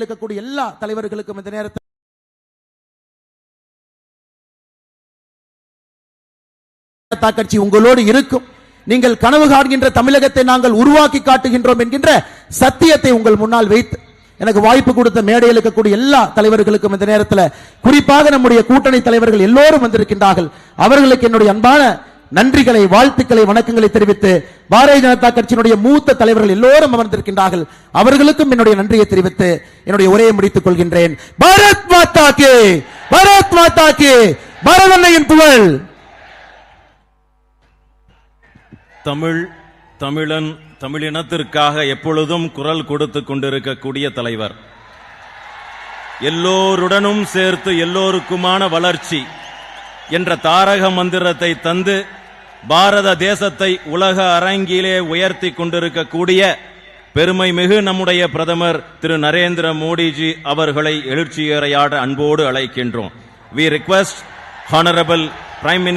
இருக்கக்கூடிய எல்லா தலைவர்களுக்கும் இந்த நேரத்தில் ஜனதா கட்சி உங்களோடு இருக்கும். நீங்கள் கனவு காண்கின்ற தமிழகத்தை நாங்கள் உருவாக்கி காட்டுகின்றோம் என்கின்ற சத்தியத்தை உங்கள் முன்னால் வைத்து எனக்கு வாய்ப்பு கொடுத்த மேடையில் இருக்கக்கூடிய எல்லா தலைவர்களுக்கும் இந்த நேரத்தில் குறிப்பாக நம்முடைய கூட்டணி தலைவர்கள் எல்லோரும் வந்திருக்கின்றார்கள். அவர்களுக்கு என்னுடைய அன்பான நன்றிகளை வாழ்த்துக்களை வணக்கங்களை தெரிவித்து பாரதிய ஜனதா கட்சியினுடைய மூத்த தலைவர்கள் எல்லோரும் அமர்ந்திருக்கின்றார்கள். அவர்களுக்கும் என்னுடைய நன்றியை தெரிவித்து என்னுடைய உரையை முடித்துக் கொள்கின்றேன். பாரத் மாதா கே! பாரத் மாதா கே! பரதன்னையின் புகழ்! தமிழ் தமிழன் தமிழினத்திற்காக எப்பொழுதும் குரல் கொடுத்து கொண்டிருக்கக்கூடிய தலைவர். எல்லோருடனும் சேர்த்து எல்லோருக்குமான வளர்ச்சி என்ற தாரக மந்திரத்தை தந்து பாரத தேசத்தை உலக அரங்கிலே உயர்த்தி கொண்டிருக்கக்கூடிய பெருமை மிகு நம்முடைய பிரதமர் திரு நரேந்திர மோடிஜி அவர்களை எழுச்சியறையாட அன்போடு அழைக்கின்றோம். We request honourable prime minister